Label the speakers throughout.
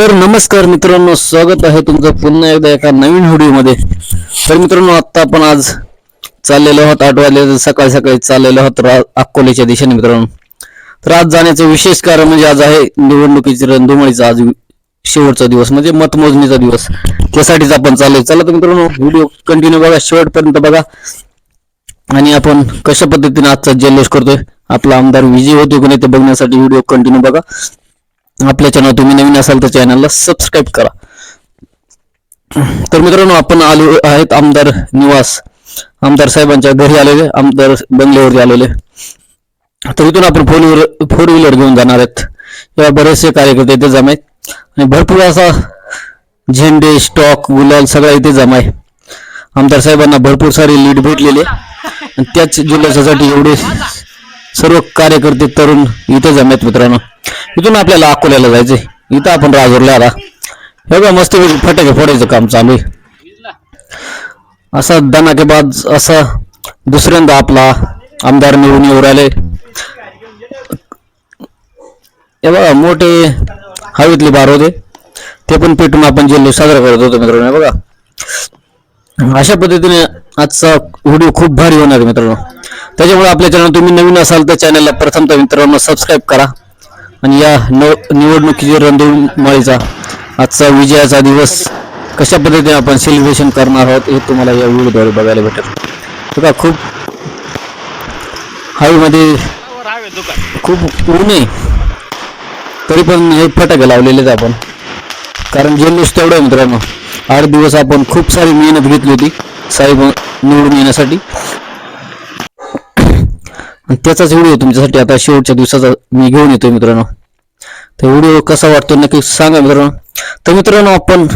Speaker 1: तर नमस्कार मित्रांनो स्वागत आहे तुमचं पुन्हा एकदा एका नवीन व्हिडिओमध्ये. तर मित्रांनो आत्ता आपण आज चाललेलो आहोत आठ वाजले सकाळी सकाळी चाललेलो आहोत रा- अकोल्याच्या दिशेने मित्रांनो. तर आज जाण्याचं विशेष कारण म्हणजे आज आहे निवडणुकीची रणधुमाळीचा आज शेवटचा दिवस म्हणजे मतमोजणीचा दिवस. त्यासाठीच आपण चाललोय. चला तर मित्रांनो व्हिडिओ कंटिन्यू बघा शेवटपर्यंत बघा. आणि आपण कशा पद्धतीने आजचा जल्लोष करतोय? आपला आमदार विजय होतो की नाही ते बघण्यासाठी व्हिडिओ कंटिन्यू बघा. आपल्या चॅनल तुम्ही नवीन असाल तर चॅनलला सबस्क्राईब करा. तर मित्रांनो आपण आलो आहेत आमदार निवास. आमदार साहेबांच्या घरी आलेले आमदार बंगल्यावरती आलेले. तर इथून आपण फोर व्हीलर फोर व्हीलर घेऊन जाणार आहेत. या बरेचसे कार्यकर्ते इथे जमा आहेत. आणि भरपूर असा झेंडे स्टॉक गुलाल सगळा इथे जमा आहे. आमदार साहेबांना भरपूर सारी लीड भेटलेली. आहे आणि त्याच जिल्ह्यासाठी एवढे सर्व कार्यकर्ते तरुण इथे जमा आहेत मित्रांनो. इथून आपल्याला अकोल्याला जायचंय. इथं आपण राजूरला आला. हे बघा मस्त फटाके फोडायचं काम चालू आहे. असा दनाकेबाज असा दुसऱ्यांदा आपला आमदार निवडून येऊ राहिले. हे बघा मोठे हवेतले बार होते. ते पण पेटून आपण जल्लोष साजरा करत होतो मित्रांनो बघा. अशा पद्धतीने आजचा व्हिडिओ खूप भारी होणार आहे मित्रांनो. त्याच्यामुळे आपल्या चॅनल तुम्ही नवीन असाल तर चॅनलला प्रथमतः मित्रांनो सबस्क्राईब करा. आणि या नव निवडणुकीची रणधुमाळीचा आजचा विजयाचा दिवस कशा पद्धतीने आपण सेलिब्रेशन करणार आहोत हे तुम्हाला या व्हिडिओद्वारे बघायला भेटेल. बघा खूप हवेमध्ये खूप ऊन आहे तरी पण हे फटाके लावलेलेच आपण. कारण जल्लोष तेवढं आहे मित्रांनो आठ दिवस आपण खूप सारी मेहनत घेतली होती साहेब निवडून येण्यासाठी. आणि त्याचाच व्हिडिओ तुमच्यासाठी आता शेवटच्या दिवसाचा मी घेऊन येतोय मित्रांनो. तर व्हिडिओ कसा वाटतो नक्की सांगा मित्रांनो. तर मित्रांनो आपण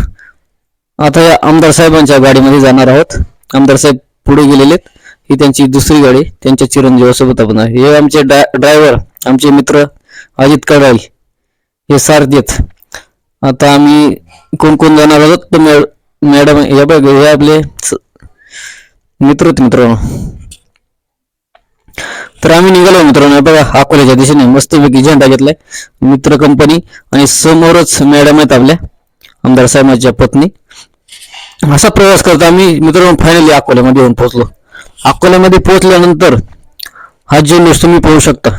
Speaker 1: आता या आमदार साहेबांच्या गाडीमध्ये जाणार आहोत. आमदार साहेब पुढे गेलेले आहेत. ही त्यांची दुसरी गाडी त्यांच्या चिरंजीवासोबत आपण आहे. हे आमचे ड्रायव्हर आमचे मित्र अजित कडाई हे सारथी आता आम्ही कोण कोण जाणार आहोत? तर मॅडम हे बघ हे आपले मित्र मित्रांनो. तर आम्ही निघालो मित्रांनो. बघा अकोल्याच्या दिशेने मस्तपैकी झेंडा घेतलाय. मित्र कंपनी आणि समोरच मॅडम आहेत आपल्या. आमदार साहेबांच्या पत्नी. असा प्रवास करता आम्ही. मित्रांनो फायनली अकोल्यामध्ये येऊन पोहोचलो. अकोल्यामध्ये पोहोचल्यानंतर हा जल्लोष तुम्ही पाहू शकता.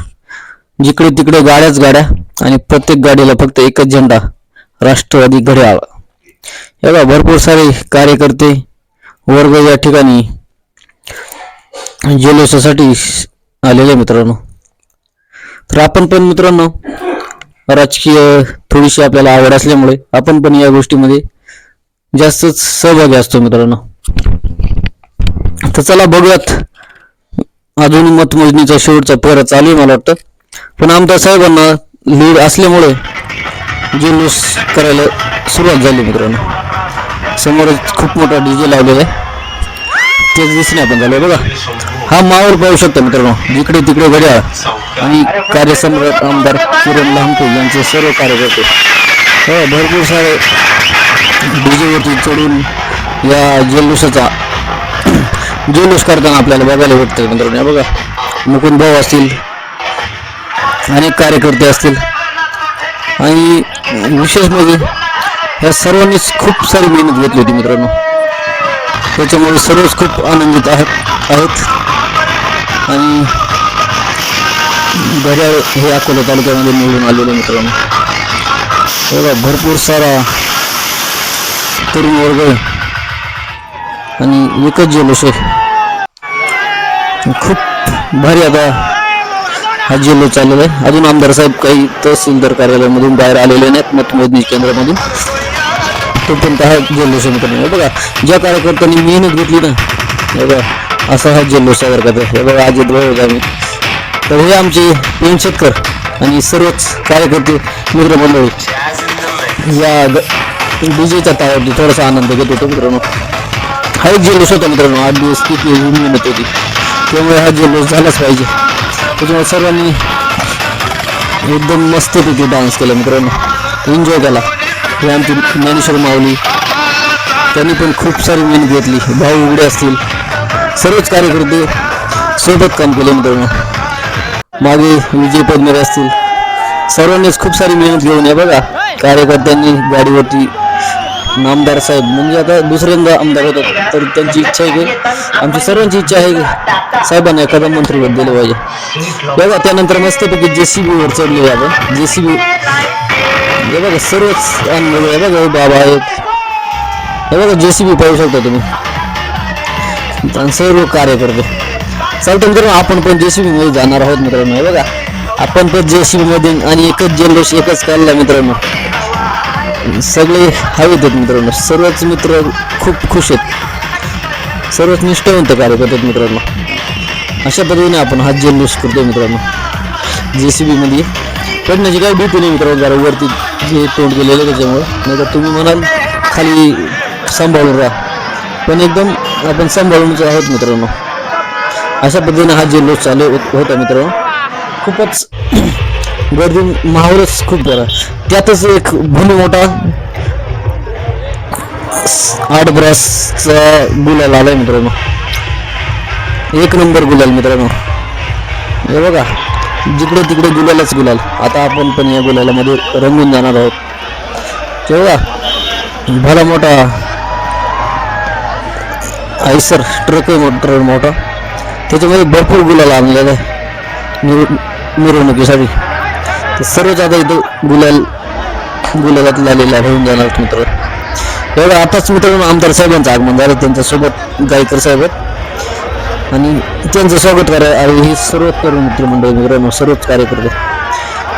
Speaker 1: जिकडे तिकडे गाड्याच गाड्या आणि प्रत्येक गाडीला फक्त एकच झेंडा राष्ट्रवादी घड्याळ. हे बघा भरपूर सारे कार्यकर्ते वर्ग या ठिकाणी जल्लोषासाठी आलेले आहे मित्रांनो. तर आपण पण मित्रांनो राजकीय थोडीशी आपल्याला आवड असल्यामुळे आपण पण या गोष्टीमध्ये जास्तच सहभागी असतो मित्रांनो. तर चला बघूयात. अजून मतमोजणीचा शेवटचा पेरा चालू आहे मला वाटतं. पण आमदार साहेबांना लीड असल्यामुळे जुलूस करायला सुरुवात झाली मित्रांनो. समोरच खूप मोठा डीजे लावलेला आहे. तेच दिसणे आपण झालं बघा. हा माहोल पाहू शकता मित्रांनो. जिकडे तिकडे घड्याळ आणि कार्यसम्राट आमदार किरण लहामटे यांचे सर्व कार्यकर्ते. हो भरपूर सारे डीजेवरती चढून या जल्लोषाचा जल्लोष करताना आपल्याला बघायला भेटतं मित्रांनो. बघा मुकुंद भाऊ असतील अनेक कार्यकर्ते असतील. आणि विशेष म्हणजे या सर्वांनीच खूप सारी मेहनत घेतली होती मित्रांनो. त्याच्यामुळे सर्वच खूप आनंदित आहेत आहेत. आणि गजाळ हे अकोला तालुक्यामध्ये निवडून आलेले मित्रांनो. बघा भरपूर सारा तरुण वर्ग आणि विकत जल्लोष खूप भारी आता हा जिल्हा चाललेला आहे. अजून आमदार साहेब काही तहसीलदार कार्यालयामधून बाहेर आलेले नाहीत मतमोजणी केंद्रामधून. तोपर्यंत हा जल्लोष आहे मित्रांनो. बघा ज्या कार्यकर्त्यांनी मेहनत घेतली ना हे बघा असा हा जल्लोष सादर करतात हे बघा अजित भाऊ आम्ही तर हे आमचे पेन शेतकर आणि सर्वच कार्यकर्ते मित्रमंडळी. या डीजेच्या ताळ्यावरती थोडासा आनंद घेत होतो मित्रांनो. हा एक जल्लोष होता मित्रांनो आठ दिवस किती मेहनत होती. त्यामुळे हा जल्लोष झालाच पाहिजे. त्याच्यामुळे सर्वांनी एकदम मस्तपैकी डान्स केला मित्रांनो. एन्जॉय केला. हे आमची ज्ञानेश्वर माऊली त्यांनी पण खूप सारी मेहनत घेतली. भाऊ उघडे असतील. सर्वच कार्यकर्ते सोबत काम केले मित्रांनो. मागे विजय पद्मेर असतील. सर्वांनीच खूप सारी मेहनत घेऊन या बघा. कार्यकर्त्यांनी गाडीवरती नामदार साहेब म्हणजे आता दुसऱ्यांदा आमदार होतात तर त्यांची इच्छा आहे की आमची सर्वांची इच्छा आहे की साहेबांना एखादा मंत्रिपद दिलं पाहिजे. बघा त्यानंतर मस्तपैकी जे सी वर चढले आपण. बी हे बघा सर्वच बघा बाबा आहेत. हे बघा जे सी बी पाहू शकता तुम्ही. आणि सर्व कार्यकर्ते. चालतं मित्रांनो आपण पण जेसीबी मध्ये जाणार आहोत मित्रांनो हे बघा. आपण पण जेसीबी मध्ये आणि एकच जल्लोष एकच काढला मित्रांनो. सगळे हवेत आहेत मित्रांनो. सर्वच मित्र खूप खुश आहेत. सर्वच निष्ठावंत कार्यकर्ते आहेत मित्रांनो. अशा पद्धतीने आपण हा जल्लोष करतो मित्रांनो. जेसीबी मध्ये. पडण्याची काही भीती नाही मित्रांनो जरा वरती जे तोंड गेलेलं आहे त्याच्यामुळे. नाही तर तुम्ही म्हणाल खाली सांभाळून राहा. पण एकदम आपण सांभाळूनच आहोत मित्रांनो. अशा पद्धतीने हा जल्लोष चालू होत- होता मित्रांनो खूपच गर्दी माहोलच खूप झाला. त्यातच एक भूमी मोठा आठ ब्रासचा गुलाल आलाय मित्रांनो. एक नंबर गुलाल मित्रांनो. हे बघा जिकडे तिकडे गुलालच गुलाल. आता आपण पण या गुलालामध्ये रंगून जाणार आहोत. तेव्हा बघा भला मोठा आयसर ट्रक आहे मोटर मोठा. त्याच्यामध्ये भरपूर गुलाल आणलेला आहे. मिर- मिरवणुकीसाठी. तर सर्वच आता इथं गुलाल गुलालात लालेला होऊन जाणार मित्र. एवढं आताच मित्रांनो आमदार साहेबांचं आगमन झालं त्यांच्यासोबत गायकर साहेब आणि त्यांचं स्वागत करा आणि हे सर्व तरुण मित्रमंडळ मित्रांनो सर्वच कार्यकर्ते.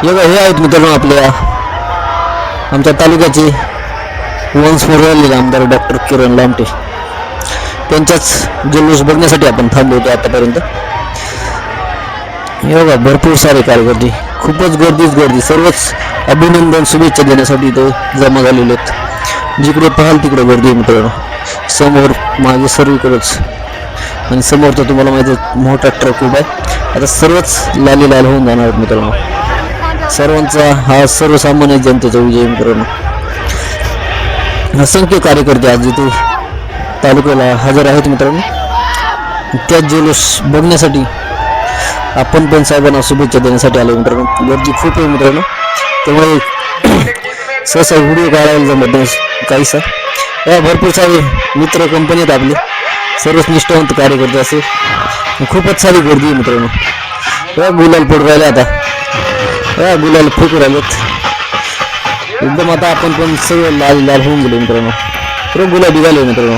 Speaker 1: एवढं हे आहेत मित्रांनो आपल्या आमच्या तालुक्याचे वंश आलेले आमदार डॉक्टर किरण लामटे. त्यांच्याच जल्लोष बघण्यासाठी आपण थांबलो होतो आतापर्यंत. हे बघा भरपूर सारे कार्यकर्ते खूपच गर्दीच गर्दी. सर्वच अभिनंदन शुभेच्छा देण्यासाठी इथं जमा झालेले आहेत. जिकडे पाहाल तिकडे गर्दी आहे मित्रांनो. समोर मागे सर्वीकडंच. आणि समोर तर तुम्हाला माहिती आहे मोठा ट्रक उभा आहे. आता सर्वच लाली लाल होऊन जाणार मित्रांनो. सर्वांचा हा सर्वसामान्य जनतेचा विजय मित्रांनो. असंख्य कार्यकर्ते आज इथे तालुक्याला हजर आहेत मित्रांनो. त्या जल्लोष बघण्यासाठी आपण पण साहेबांना शुभेच्छा देण्यासाठी आलो मित्रांनो. गर्दी खूप आहे मित्रांनो. त्यामुळे सहसा व्हिडिओ काढायला जमत नाही काहीसा. या भरपूर सारे मित्र कंपनी आहेत आपले. सर्वच निष्ठावंत कार्यकर्ते असे. खूपच सारी गर्दी आहे मित्रांनो. या गुलाल पडू राहिले आता. या गुलाल फेकू राहिलेत. एकदम आता आपण पण सगळं लाल लाल होऊन गेलो मित्रांनो. सर्व गुलाबी झाले मित्रांनो.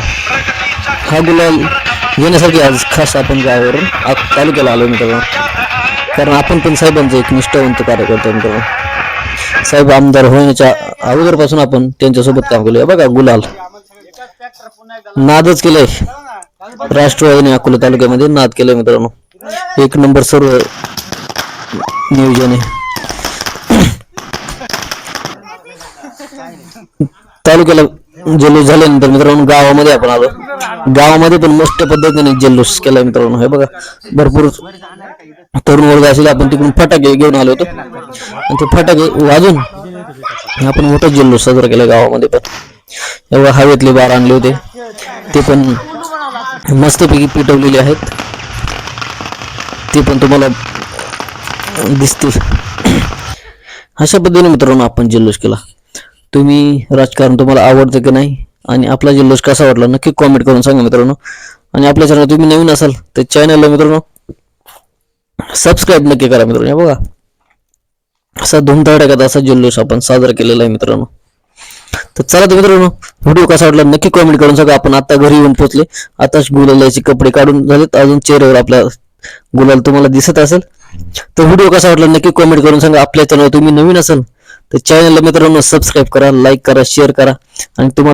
Speaker 1: हा गुलाल घेण्यासाठी आज खास आपण गावावरून तालुक्याला आलो मित्रांनो. कारण आपण पण साहेबांचं एक निष्ठावंत कार्यकर्ते आहे मित्रांनो. साहेब आमदार होण्याच्या अगोदरपासून आपण त्यांच्यासोबत काम केलं. बघा गुलाल. नादच केलंय. राष्ट्रवादीने अकोला तालुक्यामध्ये नाद केलंय मित्रांनो. एक नंबर सर्व नियोजन आहे. तालुक्याला जल्लोष झाल्यानंतर मित्रांनो गावामध्ये आपण आलो. गावामध्ये पण मस्त पद्धतीने जल्लोष केला मित्रांनो. हे बघा भरपूर तरुण वर्ग असेल आपण तिकडून फटाके घेऊन आलो होतो. आणि ते फटाके वाजून आपण मोठा जल्लोष साजरा केला गावामध्ये पण. एवढा हवेतले बार आणले होते. ते पण मस्तपैकी पिटवलेले आहेत. ते पण तुम्हाला दिसतील. अशा पद्धतीने मित्रांनो आपण जल्लोष केला. तुम्ही राजकारण तुम्हाला आवडतं की नाही? आणि आपला जल्लोष कसा वाटला नक्की कॉमेंट करून सांगा मित्रांनो. आणि आपल्या चॅनल तुम्ही नवीन असाल तर चॅनलला मित्रांनो सबस्क्राईब नक्की करा मित्रांनो बघा. असा धुमधडाक्यात असा जल्लोष आपण साजरा केलेला आहे मित्रांनो. तर चला तर मित्रांनो व्हिडिओ कसा वाटला नक्की कॉमेंट करून सांगा. आपण आता घरी येऊन पोहोचले. आताच गुलालाचे कपडे काढून झालेत. अजून चेहऱ्यावर आपल्या गुलाल तुम्हाला दिसत असेल. तर व्हिडिओ कसा वाटला नक्की कॉमेंट करून सांगा. आपल्या चॅनल तुम्ही नवीन असाल तर चॅनलला मित्रांनो सबस्क्राईब करा लाईक करा शेअर करा आणि तुम्हाला